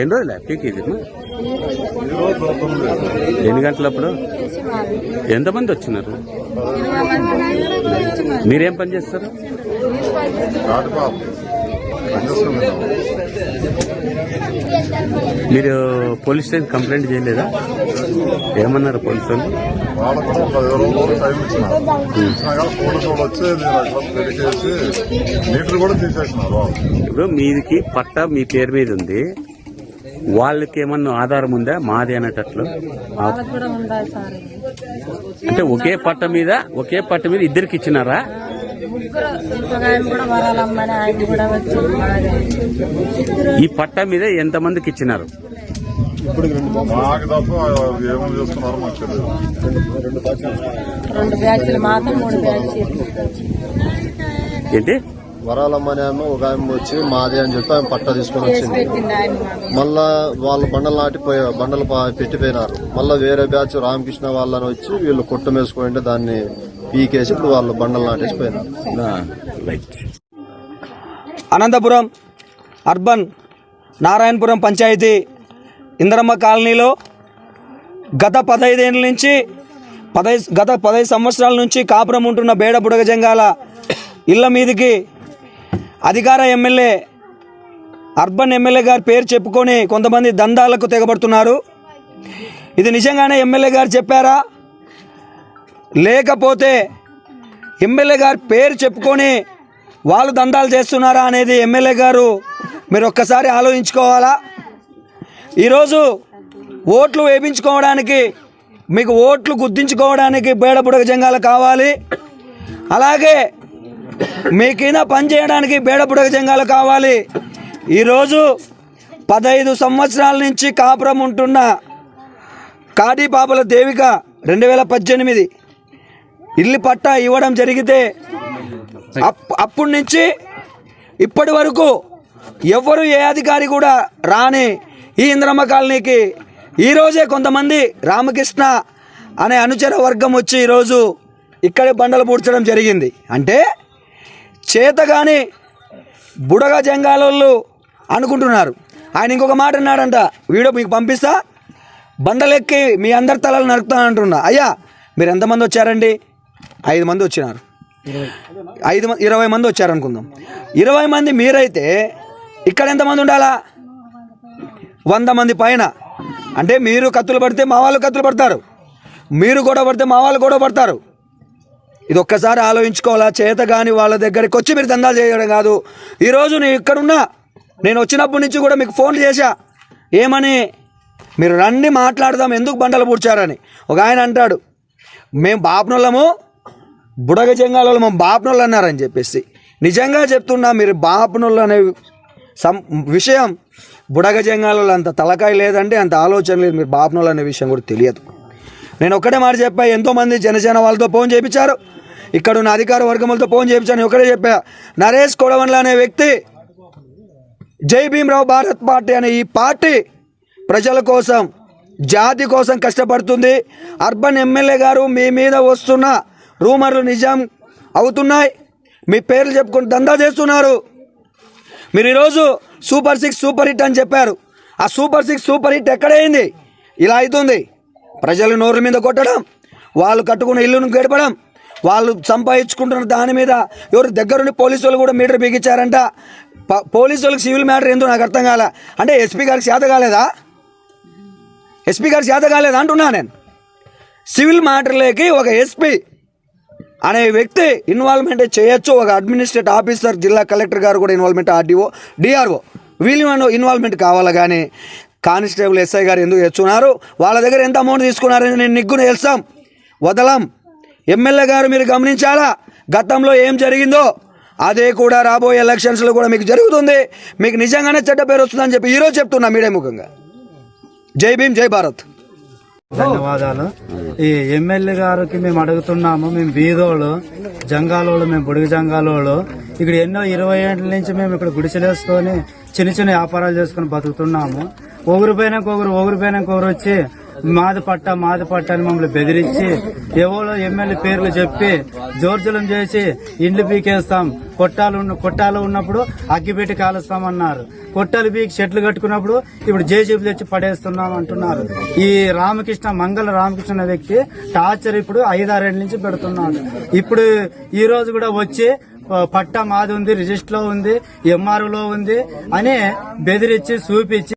ఎన్ని రోజులు పీక్ ఇది? ఎన్ని గంటలప్పుడు? ఎంతమంది వచ్చినారు? మీరేం పని చేస్తారు? మీరు పోలీస్ స్టేషన్ కంప్లైంట్ చేయలేదా? ఏమన్నారు పోలీసు వాళ్ళు? కూడా ఒక పది రోజులు టైం ఇచ్చినారు ఇచ్చినా కానీ పోలీసు వాళ్ళు వచ్చి వెరికేసి మీటర్ కూడా తీసేసినారు. వాళ్ళు ఇప్పుడు మీదికి పట్ట మీ పేరు మీద ఉంది. వాళ్ళకి ఏమన్నా ఆధారం ఉందా? మాది అనేటట్లు? ఆ- వాళ్ళకు కూడా ఉండాలి సార్? అంటే ఒకే పట్ట మీద ఒకే పట్ట మీద ఇద్దరికి ఇచ్చినారా? ఈ పట్ట మీద ఎంత మందికి ఇచ్చినారు మాకు తప్ప ఏమేమి చేస్తున్నారో మాకు తెలియదు రెండు బ్యాచ్లు మాత్రం మూడు బ్యాచ్లు ఏంటి? వరాలమ్మని ఆమె ఒక ఆమె వచ్చి మాది అని చెప్పి ఆమె పట్ట తీసుకొని వచ్చింది. మళ్ళా వాళ్ళు బండలు నాటిపోయి బండలు పా- పెట్టిపోయినారు. మళ్ళా వేరే బ్యాచ్ రామకృష్ణ వాళ్ళని వచ్చి వీళ్ళు కొట్టమేసుకుంటే దాన్ని పీకేసి ఇప్పుడు వాళ్ళు బండలు నాటేసి పోయినారు రైట్. అనంతపురం అర్బన్ నారాయణపురం పంచాయతీ ఇంద్రమ్మ కాలనీలో గత పదహైదేళ్ళ నుంచి పదహై గత పదహైదు సంవత్సరాల నుంచి కాపురం ఉంటున్న బేడ బుడగ జంగాల ఇళ్ళ మీదికి అధికార ఎమ్మెల్యే అర్బన్ ఎమ్మెల్యే గారి పేరు చెప్పుకొని కొంతమంది దందాలకు తెగబడుతున్నారు. ఇది నిజంగానే ఎమ్మెల్యే గారు చెప్పారా? లేకపోతే ఎమ్మెల్యే గారి పేరు చెప్పుకొని వాళ్ళు దందాలు చేస్తున్నారా అనేది ఎమ్మెల్యే గారు మీరు ఒక్కసారి ఆలోచించుకోవాలా? ఈరోజు ఓట్లు వేయించుకోవడానికి మీకు ఓట్లు గుర్తించుకోవడానికి బేడబుడగ జంగాలు కావాలి. అలాగే మీ కింద పనిచేయడానికి బేడబుడగ జంగాలు కావాలి. ఈరోజు పదహైదు సంవత్సరాల నుంచి కాపురం ఉంటున్న కాటిపాపల దేవిక రెండు వేల పద్దెనిమిది ఇల్లు పట్టా ఇవ్వడం జరిగితే అప్- అప్పటి నుంచి ఇప్పటి వరకు ఎవ్వరు ఏ అధికారి కూడా రాని ఈ ఇంద్రమ్మ కాలనీకి ఈరోజే కొంతమంది రామకృష్ణ అనే అనుచర వర్గం వచ్చి ఈరోజు ఇక్కడే బండలు పూడ్చడం జరిగింది. అంటే చేతగాని బుడగ జంగాలోళ్ళు అనుకుంటున్నారు. ఆయన ఇంకొక మాట అన్నాడంట వీడియో మీకు పంపిస్తా బండలెక్కి మీ అందరి తలలు నరుకుతాను అంటున్నా అయ్యా మీరు ఎంతమంది వచ్చారండి? ఐదు మంది వచ్చినారు. ఐదు మంది ఇరవై మంది వచ్చారనుకుందాం. ఇరవై మంది మీరైతే ఇక్కడ ఎంతమంది ఉండాలా? వంద మంది పైన. అంటే మీరు కత్తులు పడితే మా వాళ్ళు కత్తులు పడతారు. మీరు గొడవ పడితే మా వాళ్ళు గొడవ పడతారు. ఇది ఒక్కసారి ఆలోచించుకోవాలా? చేత కాని వాళ్ళ దగ్గరికి వచ్చి మీరు దందాలు చేయడం కాదు. ఈరోజు నేను ఇక్కడున్నా. నేను వచ్చినప్పటి నుంచి కూడా మీకు ఫోన్ చేశా. ఏమని? మీరు రండి మాట్లాడదాం. ఎందుకు బండలు పూడ్చారని. ఒక ఆయన అంటాడు. మేము బాపనోళ్ళము బుడగ జంగాలలో మా బాపనోళ్ళు అన్నారని చెప్పేసి. నిజంగా చెప్తున్నా మీరు బాపనోళ్ళు అనే సం విషయం బుడగ జంగాలలో అంత తలకాయ లేదంటే అంత ఆలోచన లేదు మీరు బాపనోళ్ళు అనే విషయం కూడా తెలియదు. నేను ఒక్కటే మాట చెప్పా ఎంతోమంది జనసేన వాళ్ళతో ఫోన్ చేయించారు. ఇక్కడ ఉన్న అధికార వర్గములతో ఫోన్ చేయించాను ఒకటే చెప్పా. నరేష్ కొడవన్ల అనే వ్యక్తి జై భీమరావు భారత్ పార్టీ అనే ఈ పార్టీ ప్రజల కోసం జాతి కోసం కష్టపడుతుంది. అర్బన్ ఎమ్మెల్యే గారు మీ మీద వస్తున్న రూమర్లు నిజం అవుతున్నాయి. మీ పేర్లు చెప్పుకుని దందా చేస్తున్నారు. మీరు ఈరోజు సూపర్ సిక్స్ సూపర్ హిట్ అని చెప్పారు. ఆ సూపర్ సిక్స్ సూపర్ హిట్ ఎక్కడైంది? ఇలా అవుతుంది. ప్రజలు నోర్ల మీద కొట్టడం వాళ్ళు కట్టుకున్న ఇల్లును గడపడం వాళ్ళు సంపాదించుకుంటున్న దాని మీద ఎవరు దగ్గరుండి పోలీసు వాళ్ళు కూడా మీటర్ బిగించారంట. ప- పోలీసు వాళ్ళకి సివిల్ మ్యాటర్ ఏందో నాకు అర్థం కాలే. అంటే ఎస్పీ గారికి చేత కాలేదా? ఎస్పీ గారికి చేత కాలేదా అంటున్నా నేను. సివిల్ మ్యాటర్లోకి ఒక ఎస్పీ అనే వ్యక్తి ఇన్వాల్వ్మెంట్ చేయొచ్చు. ఒక అడ్మినిస్ట్రేట్ ఆఫీసర్ జిల్లా కలెక్టర్ గారు కూడా ఇన్వాల్వ్మెంట్ ఆర్డీఓ డిఆర్ఓ. వీళ్ళు ఇన్వాల్వ్మెంట్ కావాలి కానీ కానిస్టేబుల్ ఎస్ఐ గారు ఎందుకు తెచ్చున్నారు వాళ్ళ దగ్గర ఎంత అమౌంట్ తీసుకున్నారని నేను నిగ్గును తెలుస్తాం వదలం. ఎమ్మెల్యే గారు మీరు గమనించాలా? గతంలో ఏం జరిగిందో? అదే కూడా రాబోయే ఎలక్షన్స్లో కూడా మీకు జరుగుతుంది. మీకు నిజంగానే చెడ్డ పేరు వస్తుందని చెప్పి ఈరోజు చెప్తున్నా మీడియా ముఖంగా. జై భీమ్ జై భారత్. ధన్యవాదాలు. ఈ ఎమ్మెల్యే గారికి మేము అడుగుతున్నాము మేము బీదోళ్ళు జంగాలోళ్ళు మేము బుడిగ జంగాలోళ్ళు. ఇక్కడ ఎన్నో ఇరవై ఏళ్ళ నుంచి మేము ఇక్కడ గుడిసెలేసుకొని చిన్న చిన్న వ్యాపారాలు చేసుకుని బతుకుతున్నాము. ఒకరి పైన ఒకరు ఒకరి పైన ఒకరు వచ్చి మాది పట్ట మాది పట్ట అని మమ్మల్ని బెదిరించి ఎవరో ఎమ్మెల్యే పేర్లు చెప్పి జోర్జలం చేసి ఇండ్లు పీకేస్తాం. కొట్టాలు ఉన్న- కొట్టాలు ఉన్నప్పుడు అగ్గిపెట్టి కాలుస్తామన్నారు. కొట్టాలు పీకి చెట్లు కట్టుకున్నప్పుడు ఇప్పుడు జేసీబీ తెచ్చి పడేస్తున్నాం అంటున్నారు. ఈ రామకృష్ణ మంగళ రామకృష్ణ అనే వ్యక్తి టార్చర్ ఇప్పుడు ఐదారేళ్ళ నుంచి పెడుతున్నాడు. ఇప్పుడు ఈ రోజు కూడా వచ్చి పట్టా మాది ఉంది రిజిస్టర్లో ఉంది ఎంఆర్ఓ లో ఉంది అని బెదిరించి చూపించి